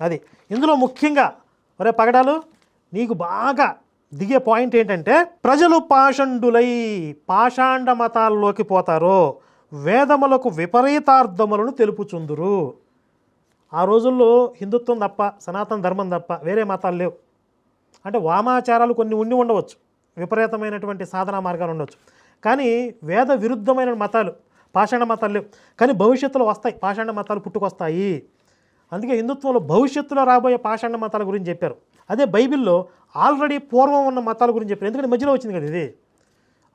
అది. ఇందులో ముఖ్యంగా ఒరే పగడాలు నీకు బాగా దిగే పాయింట్ ఏంటంటే ప్రజలు పాషండులై పాషాండ మతాల్లోకి పోతారు వేదములకు విపరీతార్థములను తెలుపుచుందురు. ఆ రోజుల్లో హిందుత్వం తప్ప సనాతన ధర్మం తప్ప వేరే మతాలు లేవు. అంటే వామాచారాలు కొన్ని ఉండి ఉండవచ్చు. విపరీతమైనటువంటి సాధనా మార్గాలు ఉండవచ్చు కానీ వేద విరుద్ధమైన మతాలు పాషాణ మతాలు లేవు. కానీ భవిష్యత్తులో వస్తాయి. పాషాణ మతాలు పుట్టుకొస్తాయి. అందుకే హిందుత్వంలో భవిష్యత్తులో రాబోయే పాషాణ మతాల గురించి చెప్పారు. అదే బైబిల్లో ఆల్రెడీ పూర్వం ఉన్న మతాల గురించి చెప్పారు. ఎందుకంటే మధ్యలో వచ్చింది కదా ఇది.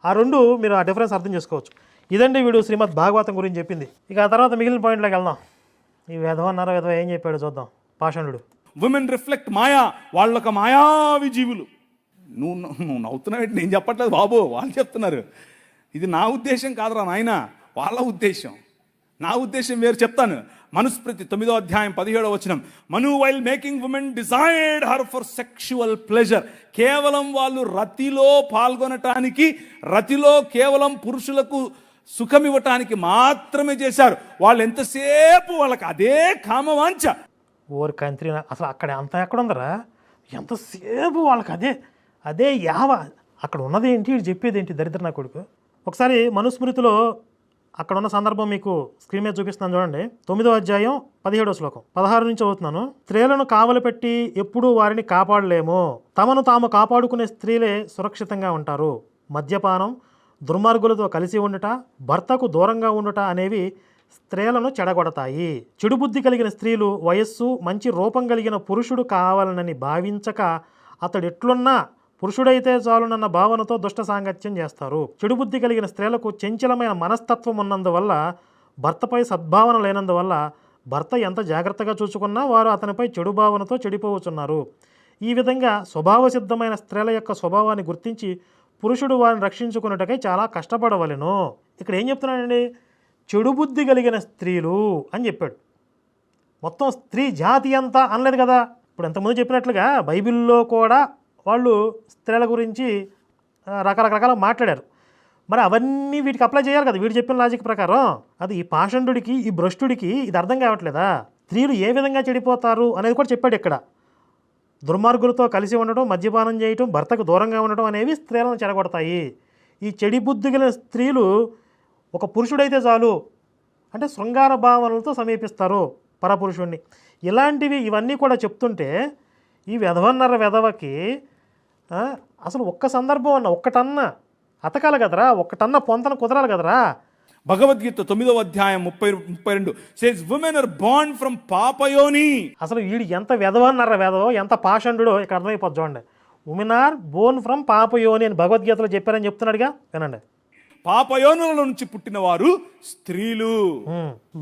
ఆ రెండు మీరు ఆ డిఫరెన్స్ అర్థం చేసుకోవచ్చు. ఇదండి వీడు శ్రీమద్ భాగవతం గురించి చెప్పింది. ఇక ఆ తర్వాత మిగిలిన పాయింట్లోకి వెళ్దాం. ఈ విధవ అన్నారో ఏం చెప్పాడు చూద్దాం. పాషాణుడు. ఉమెన్ రిఫ్లెక్ట్ మాయా వాళ్ళొక మాయావి జీవులు. నువ్వు నువ్వు నవ్వుతున్నావు నేను చెప్పట్లేదు బాబు. వాళ్ళు చెప్తున్నారు. ఇది నా ఉద్దేశం కాదురా నాయన. వాళ్ళ ఉద్దేశం. నా ఉద్దేశం వేరు చెప్తాను. మనుస్మృతి తొమ్మిదో అధ్యాయం పదిహేడో వచనం. Manu while making women desired her for sexual pleasure కేవలం వాళ్ళు రతిలో పాల్గొనటానికి రతిలో కేవలం పురుషులకు సుఖం ఇవ్వటానికి మాత్రమే చేశారు. వాళ్ళు ఎంతసేపు వాళ్ళకి అదే కామవాంఛ. ఓర్ కంత్రి అసలు అక్కడ అంత ఎక్కడ ఉందరా ఎంతసేపు వాళ్ళకి అదే అదే యావ. అక్కడ ఉన్నది ఏంటి చెప్పేది ఏంటి దరిద్ర నా కొడుకు? ఒకసారి మనుస్మృతిలో అక్కడ ఉన్న సందర్భం మీకు స్క్రీన్ మీద చూపిస్తున్నాను చూడండి. తొమ్మిదో అధ్యాయం పదిహేడో శ్లోకం. పదహారు నుంచి చదువుతున్నాను. స్త్రీలను కావలి పెట్టి ఎప్పుడూ వారిని కాపాడలేము. తమను తాము కాపాడుకునే స్త్రీలే సురక్షితంగా ఉంటారు. మద్యపానం దుర్మార్గులతో కలిసి ఉండుట భర్తకు దూరంగా ఉండుట అనేవి స్త్రీలను చెడగొడతాయి. చెడు బుద్ధి కలిగిన స్త్రీలు వయస్సు మంచి రూపం కలిగిన పురుషుడు కావాలనని భావించక అతడు ఎట్లున్నా పురుషుడైతే చాలునన్న భావనతో దుష్ట సాంగత్యం చేస్తారు. చెడు బుద్ధి కలిగిన స్త్రీలకు చంచలమైన మనస్తత్వం ఉన్నందువల్ల భర్తపై సద్భావన లేనందువల్ల భర్త ఎంత జాగ్రత్తగా చూసుకున్నా వారు అతనిపై చెడు భావనతో చెడిపోవచ్చున్నారు ఈ విధంగా స్వభావసిద్ధమైన స్త్రీల యొక్క స్వభావాన్ని గుర్తించి పురుషుడు వారిని రక్షించుకున్నటకై చాలా కష్టపడవలెను. ఇక్కడ ఏం చెప్తున్నాడండి? చెడు బుద్ధి కలిగిన స్త్రీలు అని చెప్పాడు. మొత్తం స్త్రీ జాతి అంతా అనలేదు కదా? ఇప్పుడు ఎంతమంది చెప్పినట్లుగా బైబిల్లో కూడా వాళ్ళు స్త్రీల గురించి రకరకరకాల మాట్లాడారు. మరి అవన్నీ వీటికి అప్లై చేయాలి కదా వీడు చెప్పిన లాజిక్ ప్రకారం. అది ఈ పాషండుడికి ఈ భ్రష్టుడికి ఇది అర్థం కావట్లేదా? స్త్రీలు ఏ విధంగా చెడిపోతారు అనేది కూడా చెప్పాడు ఇక్కడ. దుర్మార్గులతో కలిసి ఉండటం మద్యపానం చేయటం భర్తకు దూరంగా ఉండటం అనేవి స్త్రీలను చెడగొడతాయి. ఈ చెడి బుద్ధి గల స్త్రీలు ఒక పురుషుడైతే చాలు. అంటే శృంగార భావనలతో సమీపిస్తారు పరపురుషుణ్ణి. ఇలాంటివి ఇవన్నీ కూడా చెప్తుంటే ఈ వెధవన్నర వెధవకి అసలు ఒక్క సందర్భం అన్న ఒక్కటన్నా అతకాలి కదరా ఒక్కటన్న పొంతన కుదరాలి కదరా. భగవద్గీత తొమ్మిదవ అధ్యాయం ముప్పై ముప్పై రెండు సేస్ ఉమెన్ ఆర్ బాండ్ ఫ్రమ్ పాపయోని అసలు వీడు ఎంత వెధవన్నర వెధవో? ఎంత పాషండుడో ఇక్కడ అర్థమైపోద్ది చూడండి. ఉమెన్ ఆర్ బోర్న్ ఫ్రమ్ పాపయోని అని భగవద్గీతలో చెప్పారని చెప్తున్నాడుగా? వినండి. పాపయోనుల నుంచి పుట్టిన వారు స్త్రీలు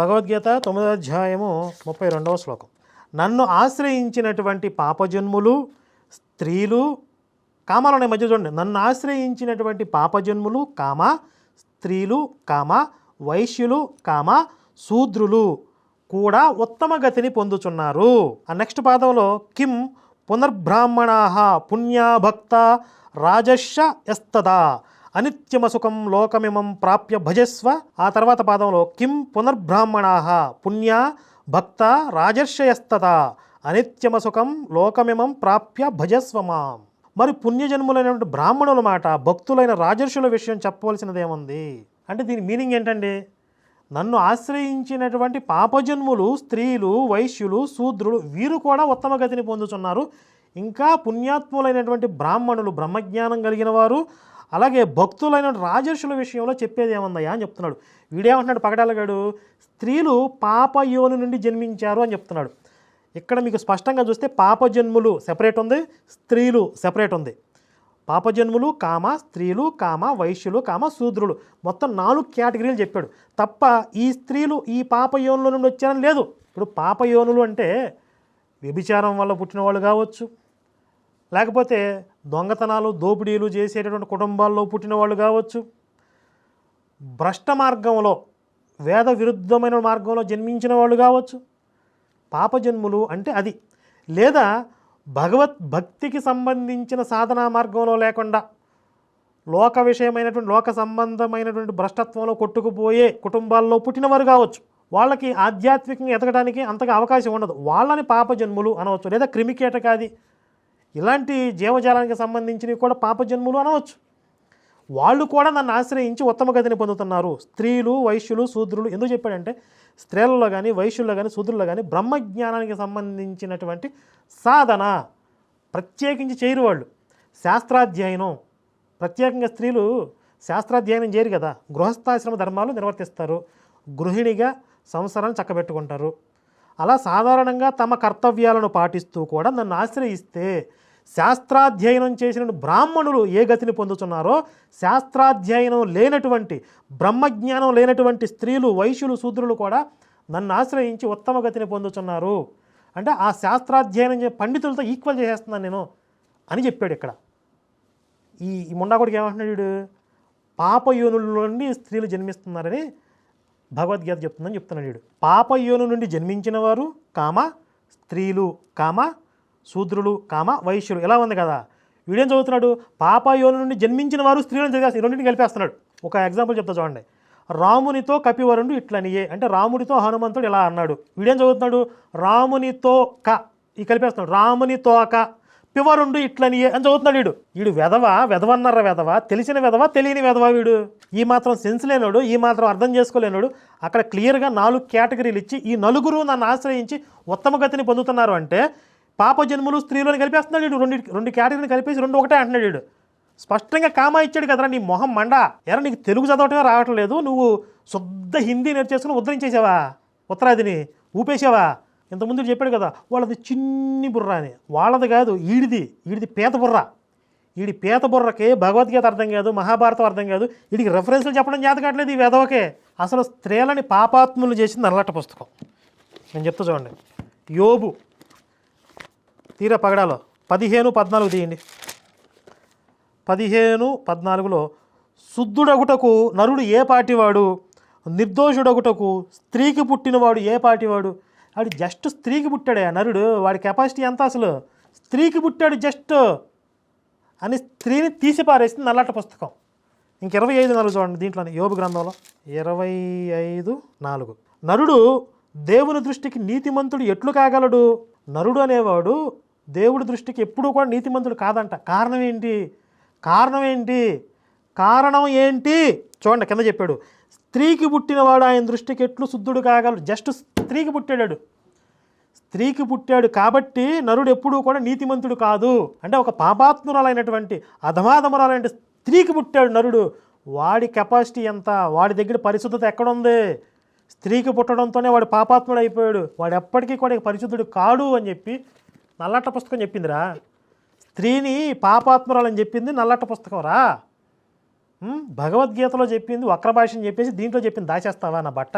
భగవద్గీత తొమ్మిదో అధ్యాయము ముప్పై రెండవ శ్లోకం. నన్ను ఆశ్రయించినటువంటి పాపజన్ములు స్త్రీలు కామాలనే మధ్య చూడండి. నన్ను ఆశ్రయించినటువంటి పాపజన్ములు కామ స్త్రీలు కామ వైశ్యులు కామ శూద్రులు కూడా ఉత్తమ గతిని పొందుచున్నారు. ఆ నెక్స్ట్ పాదంలో కిం పునర్బ్రాహ్మణా పుణ్యాభక్త రాజశ ఎస్తదా అనిత్యమసుఖం లోకమిమం ప్రాప్య భజస్వ. ఆ తర్వాత పాదంలో కిం పునర్బ్రాహ్మణా పుణ్య భక్త రాజర్షయస్తత అనిత్యమసుఖం లోకమిమం ప్రాప్య భజస్వ మాం. మరి పుణ్యజన్ములైనటువంటి బ్రాహ్మణుల మాట భక్తులైన రాజర్షుల విషయం చెప్పవలసినదేముంది? అంటే దీని మీనింగ్ ఏంటండి? నన్ను ఆశ్రయించినటువంటి పాపజన్ములు స్త్రీలు వైశ్యులు శూద్రులు వీరు కూడా ఉత్తమ గతిని పొందుతున్నారు ఇంకా పుణ్యాత్ములైనటువంటి బ్రాహ్మణులు బ్రహ్మజ్ఞానం కలిగిన వారు అలాగే భక్తులైన రాజర్షుల విషయంలో చెప్పేది ఏమందయ్యా అని చెప్తున్నాడు. వీడేమంటున్నాడు పగడాలగాడు స్త్రీలు పాపయోని నుండి జన్మించారు అని చెప్తున్నాడు. ఇక్కడ మీకు స్పష్టంగా చూస్తే పాపజన్ములు సెపరేట్ ఉంది స్త్రీలు సెపరేట్ ఉంది. పాపజన్ములు కామ స్త్రీలు కామ వైశ్యులు కామ శూద్రులు. మొత్తం నాలుగు కేటగిరీలు చెప్పాడు. తప్ప ఈ స్త్రీలు ఈ పాపయోనుల నుండి వచ్చారని లేదు. ఇప్పుడు పాపయోనులు అంటే వ్యభిచారం వల్ల పుట్టిన వాళ్ళు కావచ్చు. లేకపోతే దొంగతనాలు దోపిడీలు చేసేటటువంటి కుటుంబాల్లో పుట్టిన వాళ్ళు కావచ్చు. భ్రష్ట మార్గంలో వేద విరుద్ధమైన మార్గంలో జన్మించిన వాళ్ళు కావచ్చు. పాపజన్ములు అంటే అది. లేదా భగవత్ భక్తికి సంబంధించిన సాధనా మార్గంలో లేకుండా లోక విషయమైనటువంటి లోక సంబంధమైనటువంటి భ్రష్టత్వంలో కొట్టుకుపోయే కుటుంబాల్లో పుట్టినవారు కావచ్చు. వాళ్ళకి ఆధ్యాత్మికంగా ఎదగడానికి అంతగా అవకాశం ఉండదు. వాళ్ళని పాపజన్ములు అనవచ్చు. లేదా క్రిమికీటకాది. ఇలాంటి జీవజాలానికి సంబంధించినవి కూడా పాపజన్ములు అనవచ్చు. వాళ్ళు కూడా నన్ను ఆశ్రయించి ఉత్తమ గతిని పొందుతున్నారు. స్త్రీలు వైశ్యులు శూద్రులు ఎందుకు చెప్పాడంటే స్త్రీలలో కానీ వైశ్యుల్లో కానీ శూద్రుల్లో కానీ బ్రహ్మజ్ఞానానికి సంబంధించినటువంటి సాధన ప్రత్యేకించి చేయరు వాళ్ళు. శాస్త్రాధ్యయనం. ప్రత్యేకంగా స్త్రీలు శాస్త్రాధ్యయనం చేయరు కదా. గృహస్థాశ్రమ ధర్మాలు నిర్వర్తిస్తారు. గృహిణిగా సంసారాన్ని చక్కబెట్టుకుంటారు. అలా సాధారణంగా తమ కర్తవ్యాలను పాటిస్తూ కూడా నన్ను ఆశ్రయిస్తే శాస్త్రాధ్యయనం చేసిన బ్రాహ్మణులు ఏ గతిని పొందుతున్నారో శాస్త్రాధ్యయనం లేనటువంటి బ్రహ్మజ్ఞానం లేనటువంటి స్త్రీలు వైశ్యులు శూద్రులు కూడా నన్ను ఆశ్రయించి ఉత్తమ గతిని పొందుతున్నారు. అంటే ఆ శాస్త్రాధ్యయనం పండితులతో ఈక్వల్ చేసేస్తున్నాను నేను అని చెప్పాడు ఇక్కడ. ఈ ఈ ముండాకుడికి ఏమంటున్నాడు వీడు? పాపయోనుల నుండి స్త్రీలు జన్మిస్తున్నారని భగవద్గీత చెప్తుందని చెప్తున్నాడు వీడు. పాపయోను నుండి జన్మించిన వారు కామ స్త్రీలు కామ శూద్రులు కామ వైశ్యులు. ఇలా ఉంది కదా? వీడేం చదువుతున్నాడు? పాపయోను నుండి జన్మించిన వారు స్త్రీలను చదివేస్తాడు రెండింటిని కలిపేస్తున్నాడు. ఒక ఎగ్జాంపుల్ చెప్తా చూడండి. రామునితో కపివరుడు ఇట్లనియే. అంటే రాముడితో హనుమంతుడు ఇలా అన్నాడు. వీడేం చదువుతున్నాడు? రామునితో క. ఈ కలిపేస్తున్నాడు. రామునితో క. పివరుండు ఇట్లనియే అని చదువుతున్నాడు వీడు. వీడు వెధవ? వెధవన్నర వెధవ? తెలిసిన వెధవ? తెలియని వెధవ వీడు? ఈ మాత్రం సెన్స్ లేనోడు ఈ మాత్రం అర్థం చేసుకోలేనోడు అక్కడ క్లియర్గా నాలుగు కేటగిరీలు ఇచ్చి ఈ నలుగురు నన్ను ఆశ్రయించి ఉత్తమ గతిని పొందుతున్నారు అంటే పాప జన్ములు స్త్రీలను కలిపేస్తున్నాడు వీడు. రెండు రెండు కేటగిరీని కలిపేసి రెండు ఒకటే అంటున్నాడు వీడు. స్పష్టంగా కామా ఇచ్చాడు కదరా నీ మొహం మండ. ఎరా నీకు తెలుగు చదవటమే రావట్లేదు. నువ్వు శుద్ధ హిందీ నేర్చేసుకుని ఉద్ధరించేసావా? ఉత్తరాదిని ఊపేసావా? ఇంతకుముందు చెప్పాడు కదా వాళ్ళది చిన్ని బుర్ర అని. వాళ్ళది కాదు ఈడిది. ఈడిది పేత బుర్ర. ఈడి పేత బుర్రకి భగవద్గీత అర్థం కాదు మహాభారతం అర్థం కాదు. వీడికి రెఫరెన్స్లు చెప్పడం చేత కావట్లేదు ఈ వెదవకే అసలు స్త్రీలని పాపాత్ములు చేసింది అల్లట పుస్తకం. నేను చెప్తా చూడండి. యోబు తీరా పగడాలో. పదిహేను పద్నాలుగు తీయండి. పదిహేను పద్నాలుగులో శుద్ధుడగుటకు నరుడు ఏ పాటివాడు? నిర్దోషుడగుటకు స్త్రీకి పుట్టినవాడు ఏ పాటివాడు? వాడు జస్ట్ స్త్రీకి పుట్టాడే ఆ నరుడు. వాడి కెపాసిటీ ఎంత అసలు? స్త్రీకి పుట్టాడు జస్ట్ అని స్త్రీని తీసి పారేసింది నల్లట పుస్తకం. ఇంక ఇరవై ఐదు నాలుగు చూడండి దీంట్లోనే యోగు గ్రంథంలో. ఇరవై ఐదు నాలుగు. నరుడు దేవుని దృష్టికి నీతిమంతుడు ఎట్లు కాగలడు? నరుడు అనేవాడు దేవుడి దృష్టికి ఎప్పుడూ కూడా నీతిమంతుడు కాదంట. కారణం ఏంటి? కారణం ఏంటి? కారణం ఏంటి? చూడండి కింద చెప్పాడు. స్త్రీకి పుట్టినవాడు ఆయన దృష్టికి ఎట్లు శుద్ధుడు కాగలడు? జస్ట్ స్త్రీకి పుట్టాడు స్త్రీకి పుట్టాడు కాబట్టి నరుడు ఎప్పుడూ కూడా నీతిమంతుడు కాదు. అంటే ఒక పాపాత్మురాలైనటువంటి అధమాధమురాలైన స్త్రీకి పుట్టాడు నరుడు. వాడి కెపాసిటీ ఎంత? వాడి దగ్గర పరిశుద్ధత ఎక్కడుంది? స్త్రీకి పుట్టడంతోనే వాడు పాపాత్ముడు అయిపోయాడు వాడు ఎప్పటికీ కూడా పరిశుద్ధుడు కాడు అని చెప్పి నల్లట పుస్తకం చెప్పిందిరా. స్త్రీని పాపాత్మురాలని చెప్పింది నల్లట పుస్తకం రా భగవద్గీతలో చెప్పింది వక్ర చెప్పేసి దీంట్లో చెప్పింది దాచేస్తావా నా బట్ట?